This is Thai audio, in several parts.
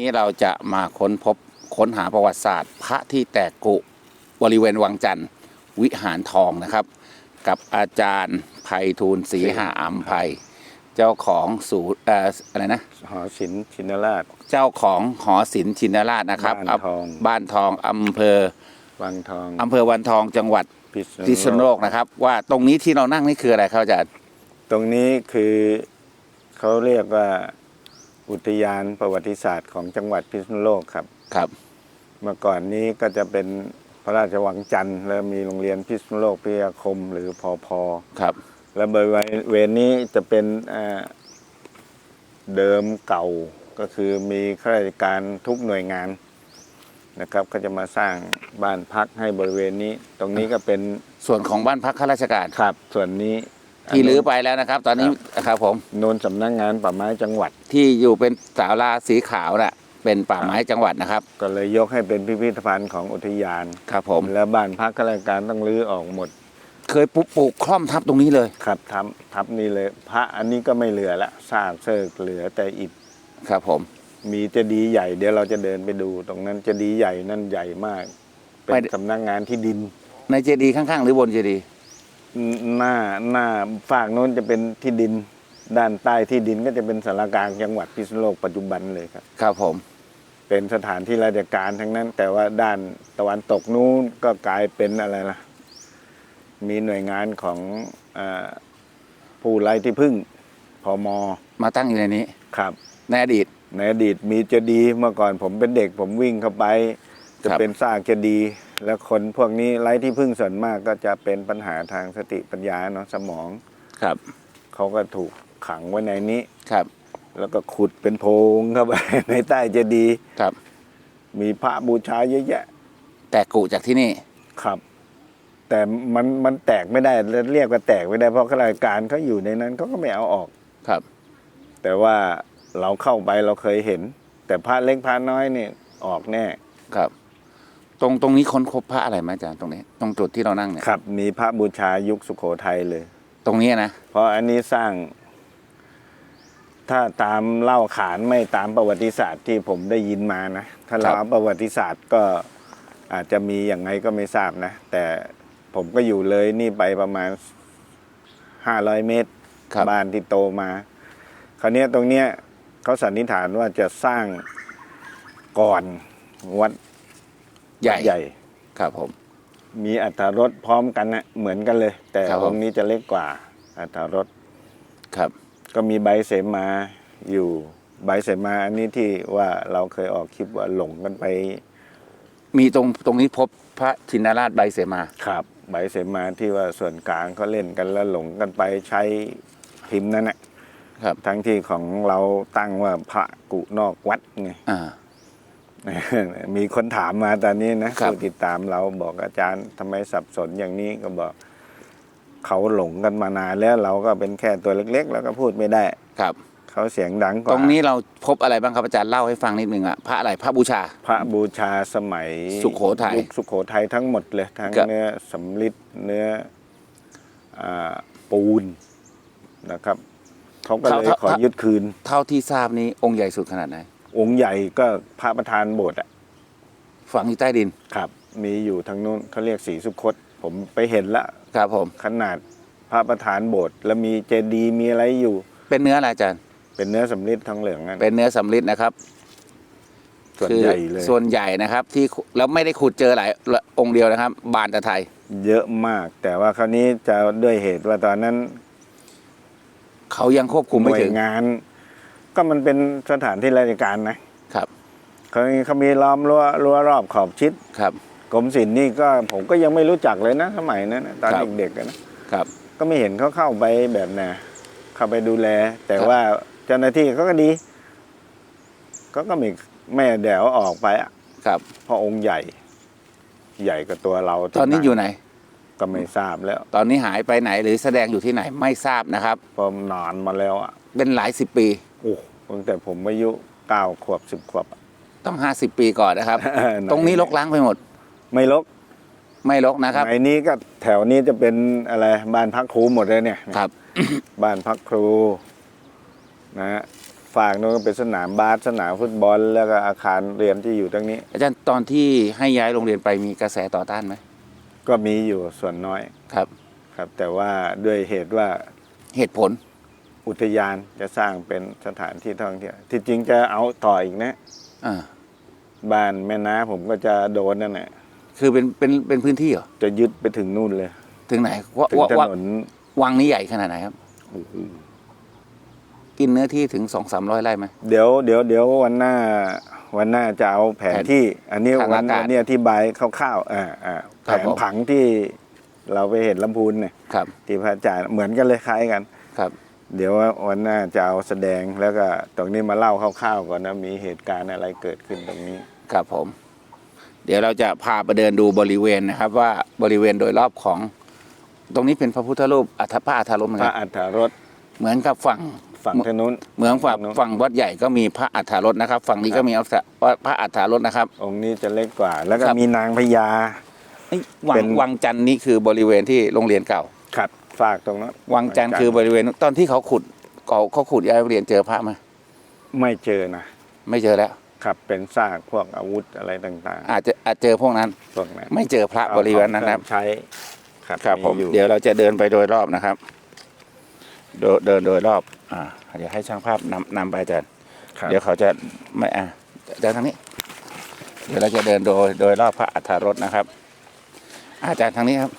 นี้เราจะมาค้นพบค้นหาประวัติศาสตร์ พระที่แตกกุบริเวณวังจันทร์วิหารทองนะครับ กับอาจารย์ไพฑูรย์ศรีหาอัมภัย เจ้าของศูนย์เอ่ออะไรนะ หอศิลป์ชินราช เจ้าของหอศิลป์ชินราชนะครับบ้านทอง บ้านทองอำเภอวังทองอำเภอวันทองจังหวัดพิษพิษณุโลกนะครับ ว่าตรงนี้ที่เรานั่งนี่คืออะไรครับอาจารย์ ตรงนี้คือเขาเรียกว่า อุทยานประวัติศาสตร์ของจังหวัดพิษณุโลกครับ ครับ เมื่อก่อนนี้ก็จะเป็นพระราชวังจันทร์แล้วมีโรงเรียนพิษณุโลกพิทยาคมหรือพอพอครับ และบริเวณนี้จะเป็นอ่าเดิมเก่าก็คือมีข้าราชการทุกหน่วยงานนะครับก็จะมาสร้างบ้านพักให้บริเวณนี้ ตรงนี้ก็เป็นส่วนของบ้านพักข้าราชการครับ ส่วนนี้ ที่รื้อไปแล้วนะครับ ตอนนี้ครับผมโนนสำนักงานป่าไม้จังหวัด ที่อยู่เป็นสาราสีขาวน่ะ เป็นป่าไม้จังหวัดนะครับ ก็เลยยกให้เป็นพิพิธภัณฑ์ของอุทยานครับผมแล้วบ้านพักข้าราชการต้องรื้อออกหมด เคยปลูกปลูกคล่อมทับตรงนี้เลยครับทับทับนี่เลย พระอันนี้ก็ไม่เหลือละซากเซิกเหลือแต่อิฐครับผม มีเจดีย์ใหญ่เดี๋ยวเราจะเดินไปดู ตรงนั้นเจดีย์ใหญ่นั่นใหญ่มาก เป็นสำนักงานที่ดิน ในเจดีย์ข้างๆ หรือบนเจดีย์ หน้าหน้าฝากโน้นจะเป็นที่ดิน ด้านใต้ที่ดินก็จะเป็นสารกลางจังหวัดพิษณุโลกปัจจุบันเลยครับ ครับผม เป็นสถานที่ราชการทั้งนั้น แต่ว่าด้านตะวันตกนู้นก็กลายเป็นอะไรล่ะ มีหน่วยงานของอาผู้ไร้ที่พึ่งพมมาตั้งอยู่ในนี้ครับ ในอดีตในอดีตมีเจดีย์เมื่อก่อนผมเป็นเด็ก ผมวิ่งเข้าไป จะครับเป็นซากเจดีย์แล้วคนพวกนี้ไร้ที่พึ่งส่วนมากก็จะเป็นปัญหาทางสติปัญญาเนาะสมองครับเขาก็ถูกขังไว้ในนี้ครับ แล้วก็ขุดเป็นโพรงเข้าไปในใต้เจดีย์ครับ มีพระบูชาเยอะแยะ แต่กุจากที่นี่ครับ แต่มันมันแตกไม่ได้เรียกว่าแตกไม่ได้เพราะข้าราชการเขาอยู่ในนั้นเขาก็ไม่เอาออกครับ แต่ว่าเราเข้าไปเราเคยเห็น แต่พระเล็กพระน้อยเนี่ยออกแน่ครับ ตรงตรงนี้ค้นพบพระอะไรไหมอาจารย์ตรงนี้ ตรงจุดที่เรานั่งเนี่ยครับ มีพระบูชายุคสุโขทัยเลย ตรงนี้นะเพราะอันนี้สร้าง ถ้าตามเล่าขานไม่ตามประวัติศาสตร์ที่ผมได้ยินมานะถ้าเราเอาประวัติศาสตร์ก็อาจจะมีอย่างไงก็ไม่ทราบนะ แต่ผมก็อยู่เลยนี่ไปประมาณห้าร้อยเมตรครับบ้านที่โตมา คราวเนี้ยตรงเนี้ยเขาสันนิษฐานว่าจะสร้างก่อนวัด ใหญ่ใหญ่ครับผม มีอัตรรถพร้อมกันนะเหมือนกันเลย แต่ครับผม องค์นี้จะเล็กกว่า อัตรรถครับ ก็มีใบเสมาอยู่ใบเสมาอันนี้ที่ว่าเราเคยออกคลิปว่าหลงกันไปมีตรงตรงนี้พบพระชินราชใบเสมาขับใบเสมาที่ว่าส่วนกลางเขาเล่นกันแล้วหลงกันไปใช้พิมพ์นั่นแหละครับ ทั้งที่ของเราตั้งว่าพระกุนอกวัดไง อ่า มีคนถามมาตอนนี้นะครับผู้ติดตามเราบอกอาจารย์ทำไมสับสนอย่างนี้ก็บอก เขาหลงกันมานานแล้วเราก็เป็นแค่ตัวเล็ก ๆ แล้วก็พูดไม่ได้ครับเขาเสียงดังกว่าตรงนี้เราพบอะไรบ้างครับอาจารย์เล่าให้ฟังนิดนึงอะพระอะไรพระบูชา พระบูชาสมัย สุโขทัยยุคสุโขทัยทั้งหมดเลยทั้งครับเนื้อสำลิดเนื้ออาปูนนะครับเขาก็เลยขอยึดคืน เท่าที่ทราบนี้องค์ใหญ่สุดขนาดไหน องค์ใหญ่ก็พระประธานโบสถ์อะฝังอยู่ใต้ดิน ครับ มีอยู่ทางนู้นเขาเรียกสีสุคต ผมไปเห็นละครับผม ขนาดพระประธานโบสถ์แล้วมีเจดีย์มีอะไรอยู่ เป็นเนื้ออะไรอาจารย์ เป็นเนื้อสำลิดทองเหลืองนั่นเป็นเนื้อสำลิดนะครับส่วนคือใหญ่เลยส่วนใหญ่นะครับ ที่ขุแล้วไม่ได้ขุดเจอหลายองค์เดียวนะครับ บานตะไทย เยอะมาก แต่ว่าคราวนี้จะด้วยเหตุว่าตอนนั้นเขายังควบคุมหไม่น่วถึยง งาน ก็มันเป็นสถานที่ราชการนะครับเขาเขามีล้อมรั้วรั้วรอบขอบชิดครับกรมศิลป์นี่ก็ผมก็ยังไม่รู้จักเลยนะสมัยนั้นนะตอนครับเด็กๆอะนะครับ ก็ไม่เห็นเขาเข้าไปแบบน่ะเข้าไปดูแล แต่ครับว่าเจ้าหน้าที่เขาก็ดีเขาก็ไมีแม่เดี๋ยวออกไปอะครับเพราะองค์ใหญ่ ใหญ่กว่าตัวเรา ตอนนี้อยู่ไหน ก็ไม่ทราบแล้ว ตอนนี้หายไปไหนหรือแสดงอยู่ที่ไหนไม่ทราบนะครับเพราะนานมาแล้วอะเป็นหลายสิบปี โอ้ ตั้งแต่ผมอายุเก้าขวบสิบขวบอะต้องห้าสิบปีก่อนนะครับ ตรงนี้รกล้างไปหมด ไม่ลกไม่รกนะครับไอ้นี้ก็แถวนี้จะเป็นอะไรบ้านพักครูหมดเลยเนี่ยครับ บ้านพักครูนะฮะฝากนู้นก็เป็นสนามบาสสนามฟุตบอล แล้วก็อาคารเรียนที่อยู่ตรงนี้ อาจารย์ตอนที่ให้ย้ายโรงเรียนไปมีกระแสต่อต้านไหมก็มีอยู่ส่วนน้อยครับ ครับ แต่ว่าด้วยเหตุว่าเหตุผล อุทยานจะสร้างเป็นสถานที่ท่องเที่ยวที่จริงจะเอาต่ออีกนะอ่าบ้านแม่น้าผมก็จะโดนนั่นแหละคือเป็นเป็นเป็นพื้นที่เหรอจะยึดไปถึงนู่นเลย ถึงไหนว่าถึงว่าถว่านนวังนี้ใหญ่ขนาดไหนครับกินเนื้อที่ถึงสองสามร้อยไร่ไหม เดี๋ยวเดี๋ยวเดี๋ยววันหน้า วันหน้าจะเอาแผนที่ อันนี้ทางวัอานกาศวันนี้อธิบายคร่าวๆอ่าอ่าคแผรับนผม ผังที่เราไปเห็นลำพูนเนี่ยครับ ที่พระอาจารย์เหมือนกันเลยคล้ายกัน ครับ เดี๋ยววันหน้าจะเอาแสดงแล้วก็ตรงนี้มาเล่าคร่าวๆก่อนนะมีเหตุการณ์อะไรเกิดขึ้นตรงนี้ ครับผม เดี๋ยวเราจะพาไปเดินดูบริเวณนะครับ ว่าบริเวณโดยรอบของ ตรงนี้เป็นพระพุทธรูปอัฐพระอัฐารมพคระรับอัฏฐารถเหมือนกับฝั่ง ฝั่งทางนู้น เหมือนฝั่งฝั่งนู้นฝั่งวัดใหญ่ก็มีพระอัฐารถนะครับ ฝั่งนี้ก็มีพระอัฐารถนะครับ องค์นี้จะเล็กกว่า แล้วก็ครับ มีนางพญาเอ้ยวัเป็งนวังจันทร์นี่คือบริเวณที่โรงเรียนเก่าขัด ฝากตรงนั้นวังจันทร์คือบริเวณ ตอนที่เขาขุดเขาเขาขุดย้ายโรงเรียนเจอพระไหมาไม่เจอนะไม่เจอแล้ว ครับเป็นซากพวกอาวุธอะไรต่างอาจจะอาจเจอพวกนั้นๆพวกนั้นไม่เจอพระบริเวณนั้นนะครับใช้ครับครับผมอยู่เดี๋ยวเราจะเดินไปโดยรอบนะครับโดเดินโดยรอบ อ่า เดี๋ยวให้ช่างภาพนำนำไปอาจารย์ครับเดี๋ยวเขาจะไม่อ่าอาจารย์ทางนี้ เดี๋ยวเราจะเดินโดยโดยรอบพระอัฐารถนะครับ อาจารย์ทางนี้ครับ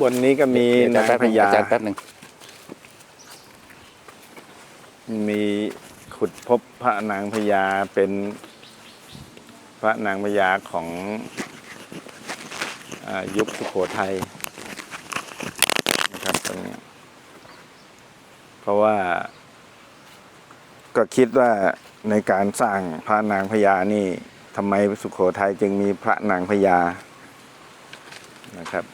บนนี้ก็มีเดี๋ยนาวงแป๊บพนึงญาอาจารย์แป๊บหนึ่งมีขุดพบพระนางพญาเป็นพระนางพญาของอายุคสุโขทัยนะครับตรงนี้เพราะว่าก็คิดว่าในการสร้างพระนางพญานี่ทำไมสุโขทัยจึงมีพระนางพญานะครับ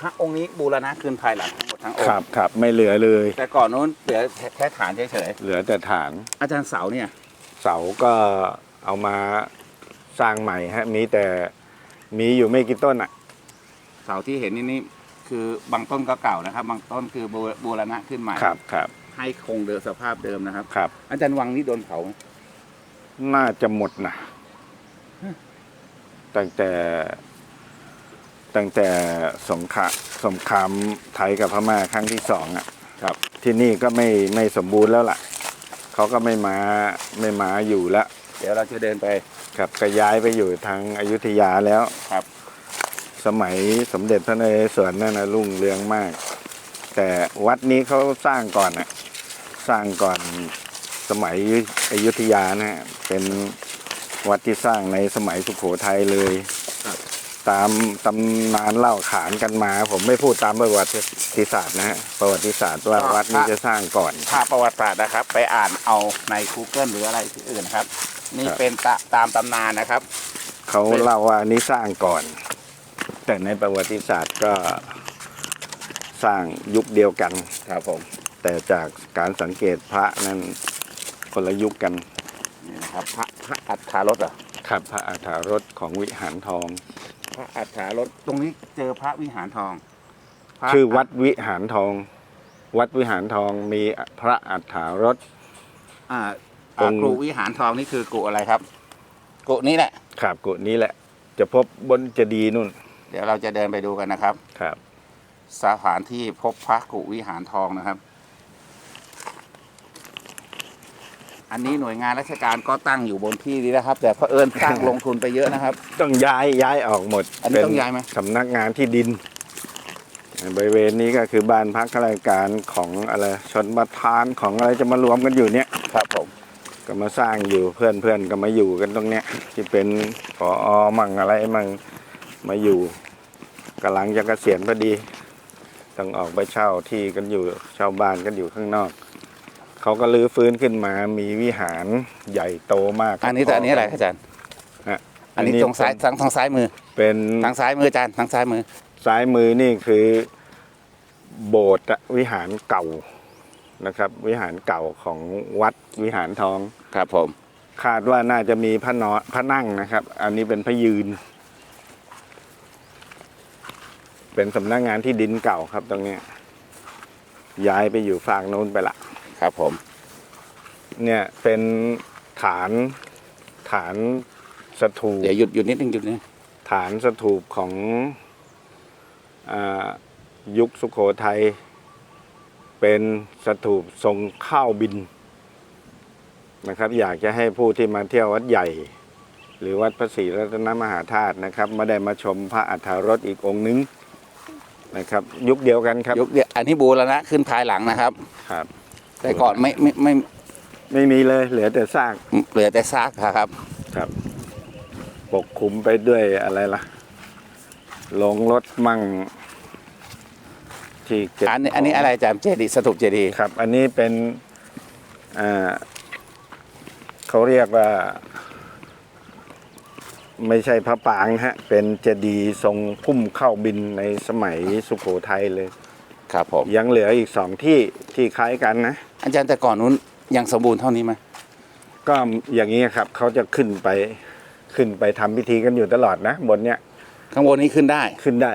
พระองค์นี้บูรณะคืนภายหลังทั้งหมดทั้งองครับค์ครับไม่เหลือเลย แต่ก่อนนู้นเหลือแค่ฐานเฉยเหลือแต่ฐานๆอาจารย์เสาเนี่ยเสาก็เอามาสร้างใหม่ฮะมีแต่มีอยู่ไม่กี่ต้นอะ เสาที่เห็นนี่นี่คือบางต้นก็เก่านะครับ บางต้นคือบูบูรณะขึ้นใหม่ครับครับให้คงเดิมสภาพเดิมนะครับ ครับ อาจารย์วังนี่โดนเผาไหมน่าจะหมดนะตั้งแต่ ตั้งแต่สงครามสงครามไทยกับพม่าครั้งที่สองอะครับ ที่นี่ก็ไม่ไม่สมบูรณ์แล้วล่ะเขาก็ไม่มาไม่มาอยู่แล้วเดี๋ยวเราจะเดินไปครับก็ย้ายไปอยู่ทางอายุทยาแล้วครับ สมัยสมเด็จพระนเรศวรนั่นนะรุ่งเรืองมาก แต่วัดนี้เขาสร้างก่อนอะสร้างก่อนสมัยอยุธยานะฮะเป็นวัดที่สร้างในสมัยสุขโขทัยเลยครับ ตามตำนานเล่าขานกันมา ผมไม่พูดตามประวัติศาสตร์นะฮะประวัติศาสตร์ว่าวัดนี้จะสร้างก่อนภาพประวัติศาสตร์นะครับ ไปอ่านเอาใน Google หรืออะไรที่อื่นนะครับ นี่ครับเป็นตะตามตำนานนะครับ เขาเล่าว่านี้สร้างก่อน แต่ในประวัติศาสตร์ก็สร้างยุคเดียวกันครับผมแต่จากการสังเกตพระนั้นคนละยุคกันนี่นะครับพระพระอัฏฐารถเหรอครับพระอัฏฐารถของวิหารทอง พระอัฏฐารถตรงนี้เจอพระวิหารทองพระชื่อวัดวิหารทอง วัดวิหารทองมีพระอัฏฐารถ อ่าตรอ่างกุวิหารทองนี่คือกุอะไรครับ กุนี้แหละ ครับกุนี้แหละ จะพบบนเจดีย์นู่นเดี๋ยวเราจะเดินไปดูกันนะครับ ครับ สถานที่พบพระกุวิหารทองนะครับ อันนี้หน่วยงานราชการก็ตั้งอยู่บนที่นี้นะครับ แต่เพอเอิญสร้างลงทุนไปเยอะนะครับ ต้องย้ายย้ายออกหมดอันนี้ต้องย้ายไหม สำนักงานที่ดิน บริเวณนี้ก็คือบ้านพักข้าราชการของอะไรชนประทานของอะไรจะมารวมกันอยู่เนี่ย ครับผม ก็มาสร้างอยู่เพื่อนเพื่อนก็มาอยู่กันตรงเนี้ยที่เป็นพอมั่งอะไรมั่งมาอยู่กำลังจะเกษียณพอดี ต้องออกไปเช่าที่กันอยู่เช่าบ้านกันอยู่ข้างนอก เขาก็ลื้อฟื้นขึ้นมา มีวิหารใหญ่โตมาก อันนี้แต่อันนี้อะไรครับอาจารย์ฮะอันนี้ตรงซ้ายทางทางซ้ายมือ เป็นทางซ้ายมืออาจารย์ทางซ้ายมือ ซ้ายมือนี่คือโบสถ์อะวิหารเก่านะครับ วิหารเก่าของวัดวิหารทองครับผม คาดว่าน่าจะมีพระนอนพระนั่งนะครับ อันนี้เป็นพระยืนเเป็นสำนักงานที่ดินเก่าครับตรงเนี้ยย้ายไปอยู่ฝั่งโน้นไปละ ครับผม เนี่ยเป็นฐานฐานสถูปเดี๋ยวหยุดหยุดนิดนึงหยุดนิดนึงฐานสถูปของอายุคสุโขทัยเป็นสถูปทรงข้าวบินนะครับ อยากจะให้ผู้ที่มาเที่ยววัดใหญ่ หรือวัดพระศรีรัตนมหาธาตุนะครับมาได้มาชมพระอัฏฐารถอีกองค์นึงนะครับ ยุคเดียวกันครับยุคเดียวอันนี้บูรณะขึ้นภายหลังนะครับครับ แต่ก่อนไม่ไม่ไม่ไม่มีเลย เหลือแต่ซากเหลือแต่ซากครับ ครับ ปกคลุมไปด้วยอะไรล่ะลงรถมั่ง ที่เก็บอันนี้อันนี้อะไรอาจารย์เจดีย์สถูปเจดีย์ครับ อันนี้เป็นอ่าเขาเรียกว่า ไม่ใช่พระปางฮะ เป็นเจดีย์ทรงพุ่มเข้าบินในสมัยสุโขทัยเลย ครับผมยังเหลืออีกสองที่ที่คล้ายกันนะ อาจารย์แต่ก่อนนู้นยังสมบูรณ์เท่านี้ไหมก็อย่างนี้ครับเขาจะขึ้นไปขึ้นไปทำพิธีกันอยู่ตลอดนะบนเนี้ยข้างบนนี้ขึ้นได้ขึ้นได้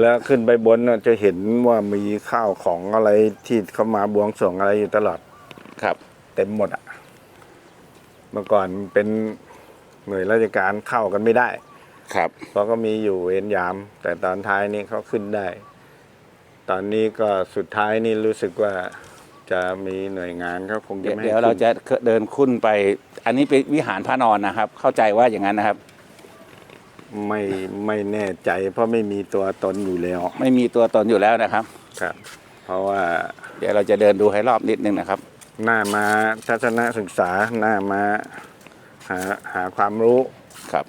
แล้วขึ้นไปบนน่ะจะเห็นว่ามีข้าวของอะไรที่เขามาบวงสรวงอะไรอยู่ตลอดครับ เต็มหมดอะเมื่อก่อนเป็นหน่วยราชการเข้ากันไม่ได้ ครับเพราะก็มีอยู่เวรยาม แต่ตอนท้ายนี่เขาขึ้นได้ ตอนนี้ก็สุดท้ายนี่รู้สึกว่าจะมีหน่วยงานเขาคงจะเดี๋ยวไม่ให้เดี๋ยวเราขึ้นจะเดินขึ้นไป อันนี้เป็นวิหารพระนอนนะครับ เข้าใจว่าอย่างนั้นนะครับ ไม่ไม่แน่ใจ เพราะไม่มีตัวตนอยู่แล้วไม่มีตัวตนอยู่แล้วนะครับ ครับ เพราะว่าเดี๋ยวเราจะเดินดูให้รอบนิดนึงนะครับ หน้ามาทัศนศึกษาหน้ามาหาหาความรู้ ครับ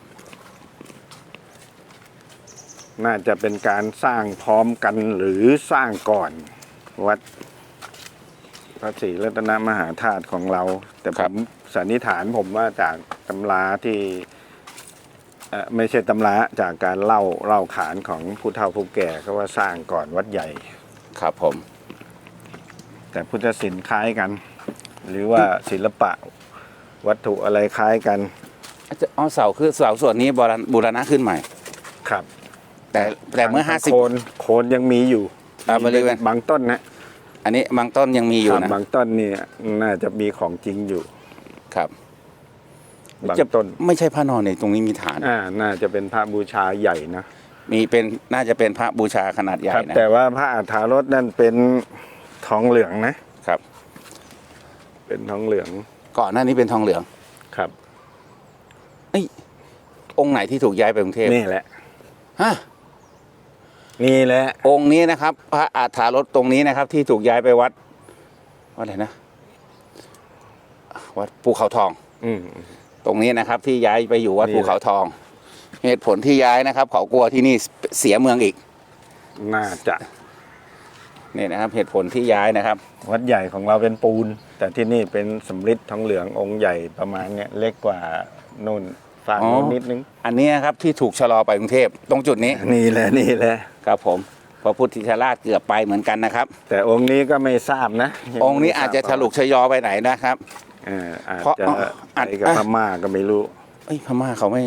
น่าจะเป็นการสร้างพร้อมกันหรือสร้างก่อนวัดพระศรีรัตนมหาธาตุของเรา แต่ผมสันนิษฐานผมว่าจากตำราที่เอ่อไม่ใช่ตำราจากการเล่าเล่าขานของผู้เฒ่าผู้แก่เขาว่าสร้างก่อนวัดใหญ่ ครับผม แต่พุทธศิลป์คล้ายกัน หรือว่าศิลปะวัตถุอะไรคล้ายกันอาจจะอ๋อเสาคือเสาส่วนนี้บูรณบูรณะขึ้นใหม่ ครับ แต่แต่เมื่อห้าสิบโคนโคนยังมีอยู่อ่าบริเวณ บางต้นนะอันนี้บางต้นยังมีอยู่ครับนะ บางต้นนี่น่าจะมีของจริงอยู่ ครับบางจะต้น ไม่ใช่พระนอนในตรงนี้มีฐาน อ่า น่าจะเป็นพระบูชาใหญ่นะมีเป็นน่าจะเป็นพระบูชาขนาดใหญ่ครับ นะ แต่ว่าพระอัฏฐารถนั่นเป็นทองเหลืองนะ ครับ เป็นทองเหลืองก่อนหน้านี้เป็นทองเหลือง ครับ องค์ไหนที่ถูกย้ายไปกรุงเทพนี่แหละ ฮะ นี่แหละ องค์นี้นะครับ พระอาถารถตรงนี้นะครับ ที่ถูกย้ายไปวัดวัดอะไรนะ วัดภูเขาทอง อืมตรงนี้นะครับ ที่ย้ายไปอยู่วัดนี่ภูเขาทอง เหตุผลที่ย้ายนะครับ เขากลัวที่นี่เสียเมืองอีก น่าจะนี่นะครับ เหตุผลที่ย้ายนะครับ วัดใหญ่ของเราเป็นปูน แต่ที่นี่เป็นสำริดทองเหลืององค์ใหญ่ประมาณเนี้ยเล็กกว่านู่นฝั่งอ๋อนู้นนิดนึง อันนี้นะครับที่ถูกชะลอไปกรุงเทพตรงจุดนี้ นี่แหละนี่แหละ ครับผมพระพุทธราชเกือบไปเหมือนกันนะครับ แต่องค์นี้ก็ไม่ทราบนะองค์นี้อาจจะฉลุกชะยอไปไหนนะครับ เอออาจเพราะจะอ๋อไปอาจกับพม่าก็ไม่รู้ เอ้ยพม่าเขาไม่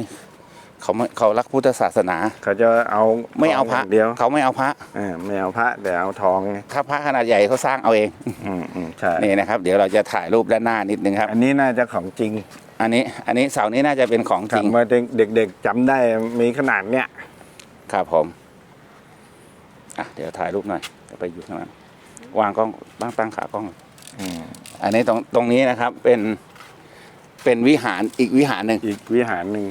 เขาไม่เขารักพุทธศาสนา เขาจะเอาไม่เอาพระย่งเดียวเขาไม่เอาพระ เออไม่เอาพระแต่เอาทองไงถ้าพระขนาดใหญ่เขาสร้างเอาเองอืมอืมใช่นี่นะครับ เดี๋ยวเราจะถ่ายรูปด้านหน้านิดนึงครับ อันนี้น่าจะของจริงอันนี้อันนี้เสานี้น่าจะเป็นของจริงทำมาเด็กๆจำได้มีขนาดเนี้ยครับผม อะเดี๋ยวถ่ายรูปหน่อยเดี๋ยวไปอยู่ข้างหลังวางกล้องตั้งตั้งขากล้องอืมอันนี้ตรงตรงนี้นะครับเป็นเป็นวิหารอีกวิหารหนึ่งอีกวิหารหนึ่ง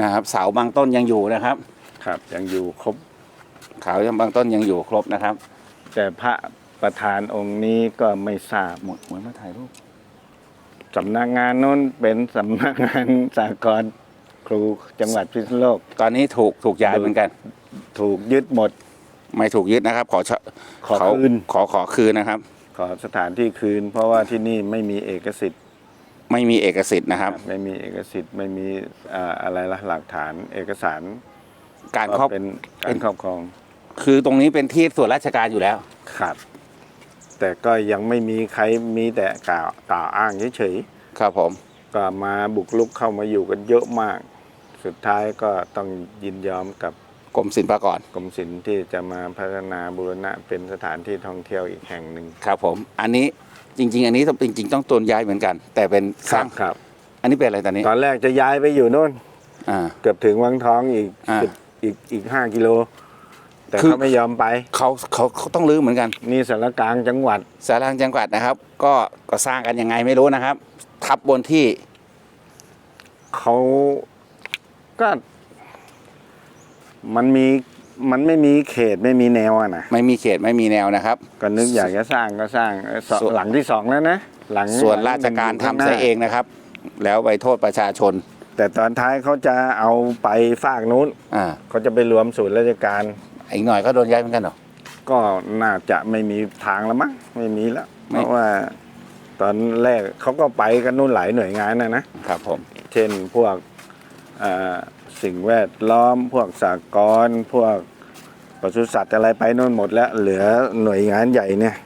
นะครับ เสาบางต้นยังอยู่นะครับครับ ยังอยู่ครบเขาบางต้นยังอยู่ครบนะครับ แต่พระประธานองค์นี้ก็ไม่ทราบหมดหมดมาถ่ายรูปสำนักงานนู้นเป็นสำนักงานสากลครูจังหวัดพิษณุโลก ตอนนี้ถูกถูกย้ายเหมือนกัน ถูกยึดหมด ไม่ถูกยึดนะครับ ขอเชขอเขาคืน ขอขอคืนนะครับ ขอสถานที่คืน เพราะว่าที่นี่ไม่มีเอกสิทธิ์ไม่มีเอกสิทธิ์นะครับ ไม่มีเอกสิทธิ์ไม่มีอ่าอะไรละหลักฐานเอกสารการครอบเป็นเป็การน ครอบครองคือตรงนี้เป็นที่ส่วนราชการอยู่แล้ว ครับ แต่ก็ยังไม่มีใครมีแต่กล่าวกล่าวอ้างเฉยครับผม ๆก็มาบุกลุกเข้ามาอยู่กันเยอะมาก สุดท้ายก็ต้องยินยอมกับ กรมศิลปากรกรมศิลป์ที่จะมาพัฒนาบูรณะเป็นสถานที่ท่องเที่ยวอีกแห่งหนึ่งครับผม อันนี้จริง ๆ อันนี้ต้องจริง ๆ ต้องตนย้ายเหมือนกัน แต่เป็นสร้างครับ อันนี้เป็นอะไรตอนนี้ตอนแรกจะย้ายไปอยู่โน่นอ่า เกือบถึงวังทองอีกอ่า สิบอีกอีกห้ากิโล แต่คือเขาไม่ยอมไป เขาเขาเขาต้องรื้อเหมือนกัน นี่สารกลางจังหวัด สารางจังหวัดนะครับ ก็ก็สร้างกันยังไงไม่รู้นะครับ ทับบนที่ เขาก็ มันมีมันไม่มีเขตไม่มีแนวอะนะไม่มีเขตไม่มีแนวนะครับ ก็นึกอยากจะสร้างก็สร้างเอ้ยสองส่วน หลังที่สองแล้วนะหลังส่วนราชการหลัทำงหนึ่ซะยู่ข้หน้าเองนะครับ แล้วไปโทษประชาชนแต่ตอนท้ายเขาจะเอาไปฝากนู้นอ่าเขาจะไปรวมศูนย์ราชการ อีกหน่อยก็โดนย้ายเหมือนกันเหรอ ก็น่าจะไม่มีทางแล้วมั้งไม่มีแล้ว ไม่ เพราะว่า ตอนแรกเขาก็ไปกันนู่นหลายหน่วยงานนะนะครับผม เช่นพวกเอ่อ สิ่งแวดล้อม พวกสากลพวกปศุสัตว์อะไรไปนู่นหมดแล้ว เหลือหน่วยงานใหญ่เนี่ย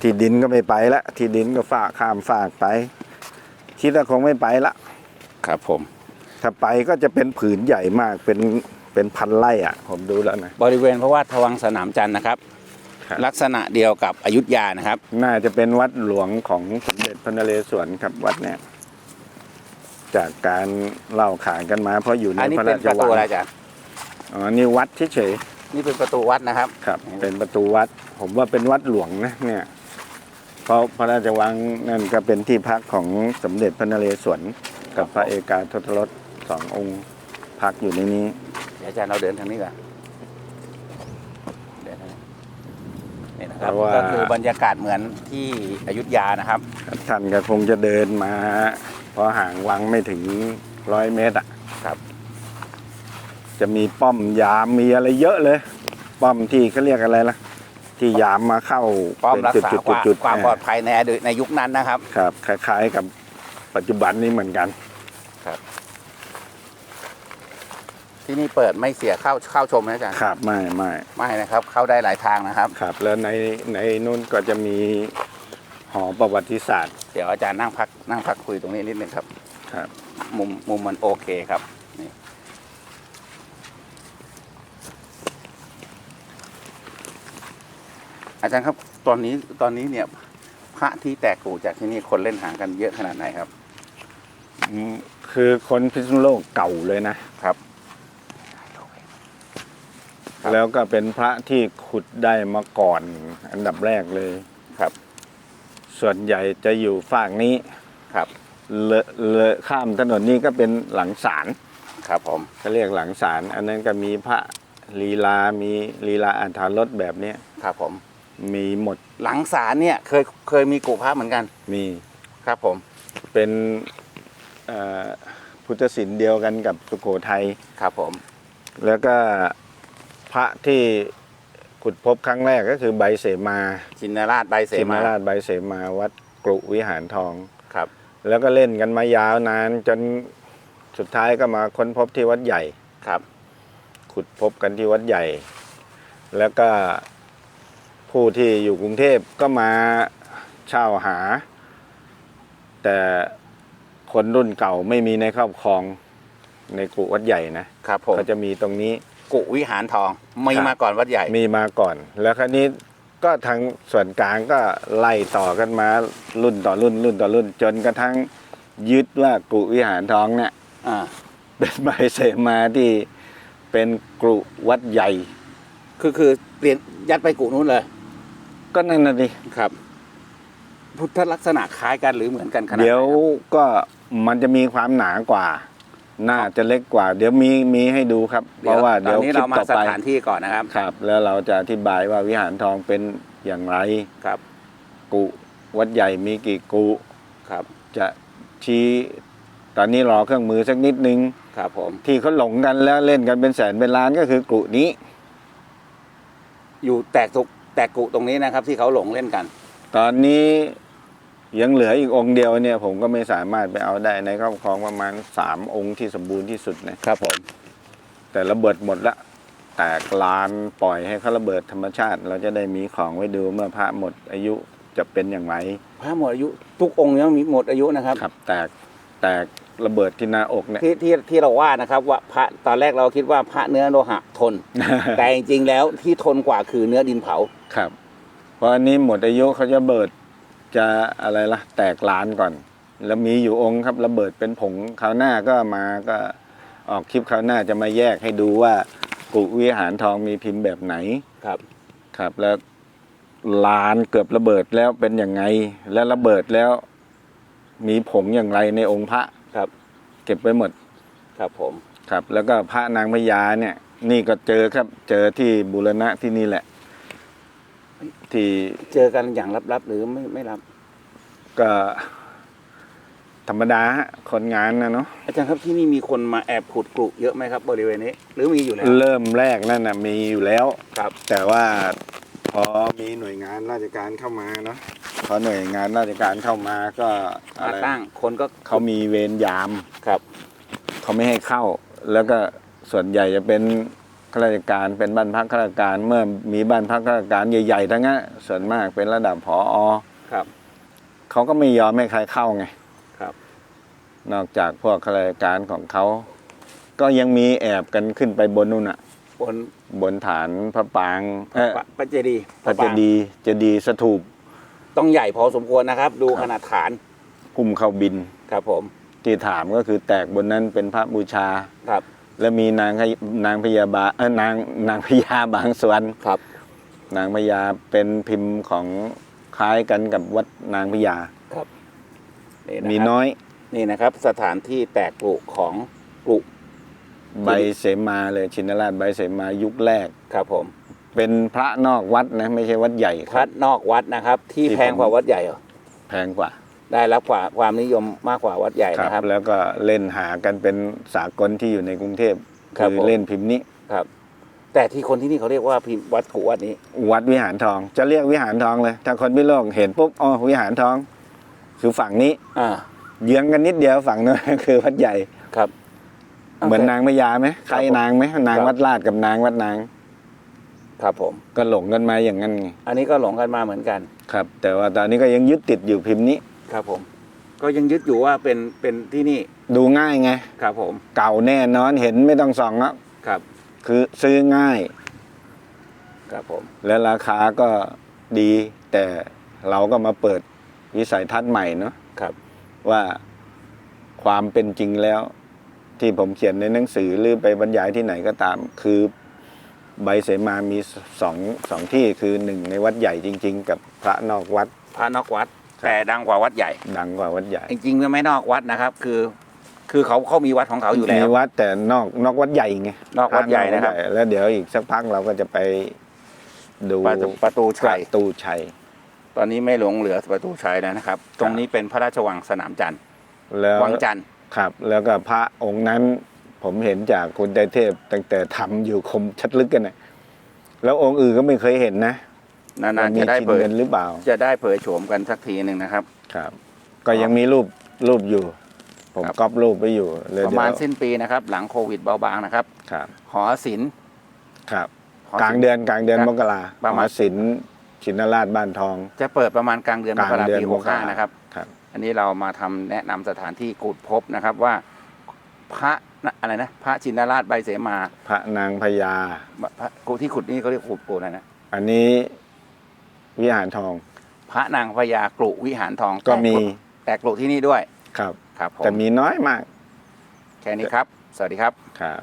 ที่ดินก็ไม่ไปละที่ดินก็ฝากข้ามฝากไป คิดว่าคงไม่ไปละครับผม ถ้าไปก็จะเป็นผืนใหญ่มากเป็นเป็นพันไร่อะ ผมดูแล้วนะบริเวณพระวาทวังสนามจันทร์นะครับครับ ลักษณะเดียวกับอยุธยานะครับ น่าจะเป็นวัดหลวงของสมเด็จพระนเรศวรครับวัดเนี่ย จากการเล่าขานกันมา เพราะอยู่ในอันนี้พระเป็รานชประวัตูงอะไรจ๊ะอ๋อนี่วัดเฉยนี่เป็นประตูวัดนะครับ ๆครับ เป็นประตูวัด ผมว่าเป็นวัดหลวงนะเนี่ยเพราะพระราชวังนั่นก็เป็นที่พักของสมเด็จพระนเรศวรกับพระเอกาทศรสสององค์พักอยู่ในนี้ เดี๋ยวอาจารย์เราเดินทางนี้ก่อนเดินทางนี้นี่นะครับเพราะว่า ก็คือบรรยากาศเหมือนที่อยุธยานะครับ ท่านก็คงจะเดินมา เพราะห่างวังไม่ถึงร้อยเมตรอะครับ จะมีป้อมยามมีอะไรเยอะเลย ป้อมที่เขาเรียกอะไรล่ะ ที่ยามมาเข้าป้อมเป็นรักจุดษาจุดคจุดวามจุดความปลอดภัยในอดีตในยุคนั้นนะครับ ครับ คล้ายๆกับปัจจุบันนี้เหมือนกันที่นี่เปิดไม่เสียเข้าเข้าชมนะอาจารย์ครับไม่ไม่ไม่นะครับ เข้าได้หลายทางนะครับ ครับ แล้วในในนู้นก็จะมี หอประวัติศาสตร์ เดี๋ยวอาจารย์นั่งพักนั่งพักคุยตรงนี้นิดนึงครับ ครับ มุมมุมมันโอเคครับนี่อาจารย์ครับตอนนี้ตอนนี้เนี่ย พระที่แตกกูจากที่นี่คนเล่นหางกันเยอะขนาดไหนครับอืมคือคนพิษณุโลกเก่าเลยนะครับ ครับ แล้วก็เป็นพระที่ขุดได้มาก่อน อันดับแรกเลย ครับ ส่วนใหญ่จะอยู่ฝั่งนี้ครับเลอะเลอะข้ามถนนนี้ก็เป็นหลังศาลครับผมเขาเรียกหลังศาลอันนั้นก็มีพระลีลา มีลีลาอันธารสแบบเนี้ยครับผม มีหมดหลังศาลเนี่ยเคยเคยมีกูพระเหมือนกันมีครับผม เป็นเอ่อพุทธศิลป์เดียวกันกับสุโขทัยครับผม แล้วก็พระที่ ขุดพบครั้งแรกก็คือใบเสมาชินราชใบเสเสมามาราชใบเสมาวัดกรุวิหารทอง ครับ แล้วก็เล่นกันมายาวนานจนสุดท้ายก็มาค้นพบที่วัดใหญ่ ครับ ขุดพบกันที่วัดใหญ่ แล้วก็ผู้ที่อยู่กรุงเทพก็มาเช่าหา แต่คนรุ่นเก่าไม่มีในครอบครองในกุวัดใหญ่นะครับผม ก็จะมีตรงนี้ กุวิหารทองมีครับมาก่อนวัดใหญ่ มีมาก่อน แล้วคราวนี้ก็ทางส่วนกลางก็ไล่ต่อกันมารุ่นต่อรุ่นรุ่นต่อรุ่น จนกระทั่งยึดว่ากุวิหารทองเนี่ยอ่าเป็นใบเสมาที่เป็นกรุวัดใหญ่ คือคือเปลี่ยนยัดไปกุนู้นเลย ก็นั่นน่ะดิครับ พุทธลักษณะคล้ายกันหรือเหมือนกันขนาดไหนเดี๋ยวครับก็มันจะมีความหนากว่า น่าจะเล็กกว่า เดี๋ยวมีมีให้ดูครับ เพราะว่าตเดี๋อยนวนี้คลิเราปมาต่อสไปถานที่ก่อนนะครับ ครับ แล้วเราจะอธิบายว่าวิหารทองเป็นอย่างไร ครับ กุวัดใหญ่มีกี่กุ ครับ จะชี้ตอนนี้รอเครื่องมือสักนิดนึง ครับผม ที่เขาหลงกันแล้วเล่นกันเป็นแสนเป็นล้านก็คือกุนี้ อยู่แตกทุกแตกกุตรงนี้นะครับ ที่เขาหลงเล่นกัน ตอนนี้ ยังเหลืออีกองค์เดียวเนี่ยผมก็ไม่สามารถไปเอาได้ในครอบครองประมาณสามองค์ที่สมบูรณ์ที่สุดนะครับผม แต่ระเบิดหมดละ แตกลานปล่อยให้เขาระเบิดธรรมชาติ เราจะได้มีของไว้ดูเมื่อพระหมดอายุจะเป็นอย่างไรพระหมดอายุทุกองค์เนี่ยมีหมดอายุนะครับครับ แตกแตกระเบิดที่หน้าอกเนี่ยที่ที่ที่เราว่านะครับว่าพระตอนแรกเราคิดว่าพระเนื้อโลหะทน แต่จริงๆแล้วที่ทนกว่าคือเนื้อดินเผาครับ เพราะอันนี้หมดอายุเขาจะเบิด จะอะไรล่ะแตกลานก่อน แล้วมีอยู่องค์ครับระเบิดเป็นผงคราวหน้าก็มาก็ออกคลิปคราวหน้าจะมาแยกให้ดูว่ากุวิหารทองมีพิมพ์แบบไหนครับ ครับ แล้วลานเกือบระเบิดแล้วเป็นยังไง แล้วระเบิดแล้ว มีผงอย่างไรในองค์พระครับ เก็บไว้หมดครับผม ครับ แล้วก็พระนางพญาเนี่ย นี่ก็เจอครับ เจอที่บุรณะที่นี่แหละ ที่เจอกันอย่างลับๆ หรือไม่ไม่รับ ก็ธรรมดาฮะคนงานนะเนาะอาจารย์ครับที่นี่มีคนมาแอบขุดกรุเยอะไหมครับบริเวณนี้ หรือมีอยู่แล้ว เริ่มแรกนั่นนะมีอยู่แล้ว ครับ แต่ว่าพอมีหน่วยงานราชการเข้ามาเนาะพอหน่วยงานราชการเข้ามาก็อะมาไรตั้งคนก็เขามีเวรยาม ครับ เขาไม่ให้เข้า แล้วก็ส่วนใหญ่จะเป็น ข้าราชการเป็นบ้านพักข้าราชการเมื่อมีบ้านพักข้าราชการใหญ่ๆทั้งนั้นส่วนมากเป็นระดับผอครับ เขาก็ไม่ยอมให้ใครเข้าไงครับ นอกจากพวกข้าราชการของเขา ก็ยังมีแอบกันขึ้นไปบนนู่นอะบนบนฐานพระปางเอ่อพระพระเจดีย์พระเจดีย์เจดีย์สถูปต้องใหญ่พอสมควรนะครับ ดูครับขนาดฐานพุ่มเข้าบิน ครับผม ที่ถามก็คือแตกบนนั้นเป็นพระบูชาครับ แล้วมีนางพยนางพยาบาเออนางนางพญาบางส่วนครับ นางพญาเป็นพิมพ์ของคล้ายกันกับวัดนางพญานี่นะครับมีน้อยนี่นะครับ สถานที่แตกกรุของกรุใบเสมาเลยชินราชใบเสมายุคแรก ครับผมเป็นพระนอกวัดนะ ไม่ใช่วัดใหญ่คพัรับ ดนอกวัดนะครับ ที่ที่แพงกว่าวัดใหญ่เหรอแพงกว่า ได้รับกว่าความนิยมมากกว่าวัดใหญ่ครับ นะครับ แล้วก็เล่นหากันเป็นสากลที่อยู่ในกรุงเทพครับคือผม เล่นพิมพ์นี้ ครับ แต่ที่คนที่นี่เขาเรียกว่าพิมพ์วัดกุวัดนี้ วัดวิหารทอง จะเรียกวิหารทองเลย ถ้าคนพิโลกเห็นปุ๊บอ๋อวิหารทอง คือฝั่งนี้ อ่า เยื้องกันนิดเดียวฝั่งนู้น คือวัดใหญ่ ครับ เหมือนนางพญาไหมใครครับผมนางไหมนางครับ วัดลาดกับนางวัดนาง ครับผม ก็หลงกันมาอย่างนั้นไงอันนี้ก็หลงกันมาเหมือนกัน ครับ แต่ว่าตอนนี้ก็ยังยึดติดอยู่พิมพ์นี้ ครับผม ก็ยังยึดอยู่ว่าเป็นเป็นที่นี่ดูง่ายไง ครับผมเก่าแน่นอนเห็นไม่ต้องส่องแล้วครับ คือซื้อง่าย ครับผม และราคาก็ดีแต่เราก็มาเปิดวิสัยทัศน์ใหม่เนาะครับ ว่าความเป็นจริงแล้ว ที่ผมเขียนในหนังสือหรือไปบรรยายที่ไหนก็ตาม คือใบเสมามีสองสองที่คือหนึ่งในวัดใหญ่จริง ๆ กับพระนอกวัด พระนอกวัดครับ แต่ดังกว่าวัดใหญ่ ดังกว่าวัดใหญ่ จริงๆไม่นอกวัดนะครับ คือ คือเขาเขามีวัดของเขาอยู่แล้วมีวัดแต่นอกนอกวัดใหญ่ไงนอกวัดใหญ่นะครับพนอกวัดใหญ่แล้วเดี๋ยวอีกสักพักเราก็จะไปดูประตูประตูชัยประตูชัย ตอนนี้ไม่หลงเหลือประตูชัยแล้วนะครับ ตรงนี้เป็นพระราชวังสนามจันทร์แล้ววังจันทร์ครับ แล้วก็พระองค์นั้นผมเห็นจากคุณใจเทพตั้งแต่ทำอยู่คมชัดลึกกันนะแล้วองค์อื่นก็ไม่เคยเห็นนะ นานๆมีจะได้ชิ้นเผยเงินหรือเปล่า จะได้เผยโฉมกันสักทีหนึ่งนะครับ ครับ ก็ยังมีรูปรูปอยู่ ผมครับก๊อปรูปไปอยู่เลยประมาณเดี๋ยวสิ้นปีนะครับ หลังโควิดเบาบางนะครับ ครับ หอศิลป์ครับหศิลป์กลางเดือนกลางเดือนครับมกราประมาณหอศิลป์ชินราชบ้านทอง จะเปิดประมาณกลางเดือนมกราปีหกห้านะครับครับอันนี้เรามาทำแนะนำสถานที่กุดพบนะครับว่าพระนะอะไรนะพระชินราชใบเสมา พระนางพญาพระกูที่ขุดนี่เขาเรียกขุดปูอะไรนะ อันนี้ วิหารทอง พระนางพญากรุวิหารทองก็มี แต่กรุที่นี่ด้วยครับ ครับผมแต่มีน้อยมาก แค่นี้ครับ สวัสดีครับครับ